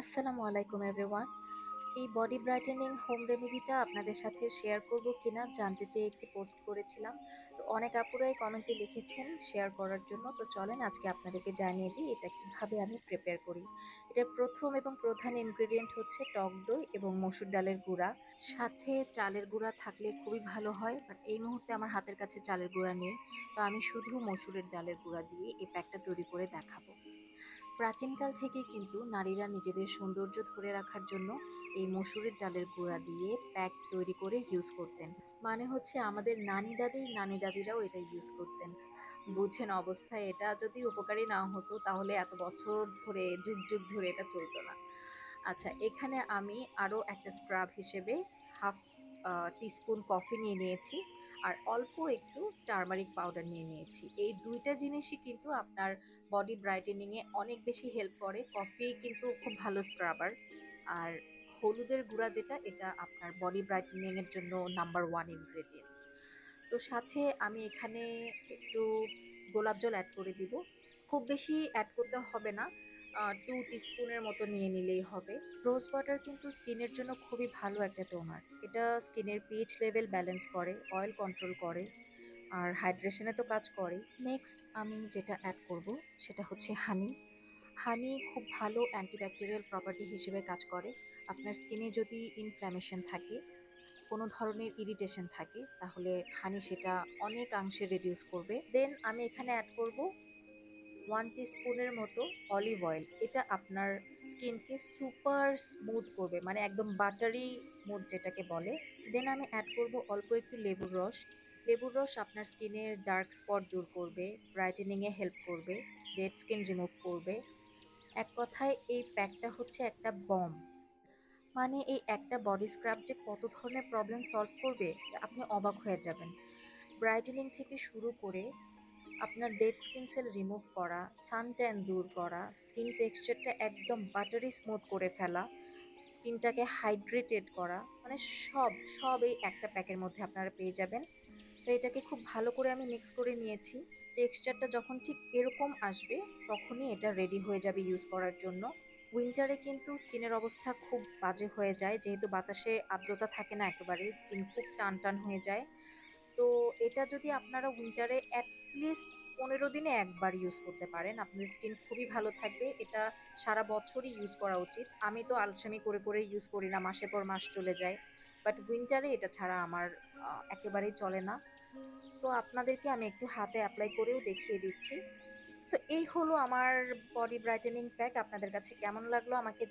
আসসালামু আলাইকুম এভরিওয়ান। এই বডি ব্রাইটেনিং হোম রেমেডিটা আপনাদের সাথে শেয়ার করব কিনা জানতে চেয়ে একটি পোস্ট করেছিলাম। তো অনেক আপুরাই কমেন্টে লিখেছেন শেয়ার করার জন্য। তো চলেন আজকে আপনাদেরকে জানিয়ে দিই এটা কীভাবে আমি প্রিপেয়ার করি। এটার প্রথম এবং প্রধান ইনগ্রেডিয়েন্ট হচ্ছে টক দই এবং মসুর ডালের গুঁড়া। সাথে চালের গুঁড়া থাকলে খুবই ভালো হয়, বাট এই মুহূর্তে আমার হাতের কাছে চালের গুঁড়া নেই। তো আমি শুধু মসুরের ডালের গুঁড়া দিয়ে এই প্যাকটা তৈরি করে দেখাবো। প্রাচীনকাল থেকেই কিন্তু নারীরা নিজেদের সৌন্দর্য ধরে রাখার জন্য এই মসুরের ডালের গুঁড়া দিয়ে প্যাক তৈরি করে ইউজ করতেন। মানে হচ্ছে আমাদের নানি দাদির নানি দাদিরাও এটা ইউজ করতেন। বুঝেন অবস্থায় এটা যদি উপকারী না হতো তাহলে এত বছর ধরে, যুগ যুগ ধরে এটা চলতো না। আচ্ছা এখানে আমি আরও একটা স্ক্রাব হিসেবে হাফ টিস্পুন কফি নিয়ে নিয়েছি। আর অল্প একটু টার্মারিক পাউডার নিয়ে নিয়েছি। এই দুইটা জিনিসই কিন্তু আপনার বডি ব্রাইটেনিংয়ে অনেক বেশি হেল্প করে। কফি কিন্তু খুব ভালো স্ক্রাবার। আর হলুদের গুঁড়া যেটা, এটা আপনার বডি ব্রাইটেনিংয়ের জন্য নাম্বার ওয়ান ইনগ্রেডিয়েন্ট। তো সাথে আমি এখানে একটু গোলাপ জল অ্যাড করে দিব। খুব বেশি অ্যাড করতে হবে না। টু টিস্পুনের মতো নিয়ে নিলেই হবে। রোজ ওয়াটার কিন্তু স্কিনের জন্য খুবই ভালো একটা টোনার এটা স্কিনের পিএইচ লেভেল ব্যালেন্স করে অয়েল কন্ট্রোল করে, আর হাইড্রেশনে তো কাজ করে। নেক্সট আমি যেটা অ্যাড করব, সেটা হচ্ছে হানি হানি খুব ভালো অ্যান্টিব্যাকটেরিয়াল প্রপার্টি হিসেবে কাজ করে। আপনার স্কিনে যদি ইনফ্ল্যামেশন থাকে, কোনো ধরনের ইরিটেশন থাকে, তাহলে হানি সেটা অনেকাংশে রিডিউস করবে। দেন আমি এখানে অ্যাড করব ওয়ান স্পুনের মতো অলিভ অয়েল এটা আপনার স্কিনকে সুপার স্মুথ করবে মানে একদম বাটারি স্মুথ যেটাকে বলে। দেন আমি অ্যাড করব অল্প একটু লেবুর রস। লেবুর রস আপনার স্কিনের ডার্ক স্পট দূর করবে ব্রাইটেনিংয়ে হেল্প করবে ডেড স্কিন রিমুভ করবে। এক কথায়, এই প্যাকটা হচ্ছে একটা বম মানে এই একটা বডি স্ক্রাব যে কত ধরনের প্রবলেম সলভ করবে, আপনি অবাক হয়ে যাবেন। ব্রাইটেনিং থেকে শুরু করে আপনার ডেড স্কিন সেল রিমুভ করা, সান ট্যান দূর করা, স্কিন টেক্সচারটা একদম বাটারি স্মুথ করে ফেলা, স্কিনটাকে হাইড্রেটেড করা মানে সব সব এই একটা প্যাকের মধ্যে আপনারা পেয়ে যাবেন। তো এটাকে খুব ভালো করে আমি মিক্স করে নিয়েছি। টেক্সচারটা যখন ঠিক এরকম আসবে, তখনই এটা রেডি হয়ে যাবে ইউজ করার জন্য। উইন্টারে কিন্তু স্কিনের অবস্থা খুব বাজে হয়ে যায়, যেহেতু বাতাসে আর্দ্রতা থাকে না একেবারে, স্কিন খুব টান টান হয়ে যায়। তো এটা যদি আপনারা উইন্টারে অ্যাটলিস্ট পনেরো দিনে একবার ইউজ করতে পারেন, আপনাদের স্কিন খুবই ভালো থাকবে, এটা সারা বছরই ইউজ করা উচিত। আমি তো আলসামি করে করে ইউজ করি না মাসের পর মাস চলে যায়। বাট উইন্টারে এটা ছাড়া আমার একেবারেই চলে না। তো আপনাদেরকে আমি একটু হাতে অ্যাপ্লাই করেও দেখিয়ে দিচ্ছি। সো এই হলো আমার বডি ব্রাইটেনিং প্যাক আপনাদের কাছে কেমন লাগল আমাকে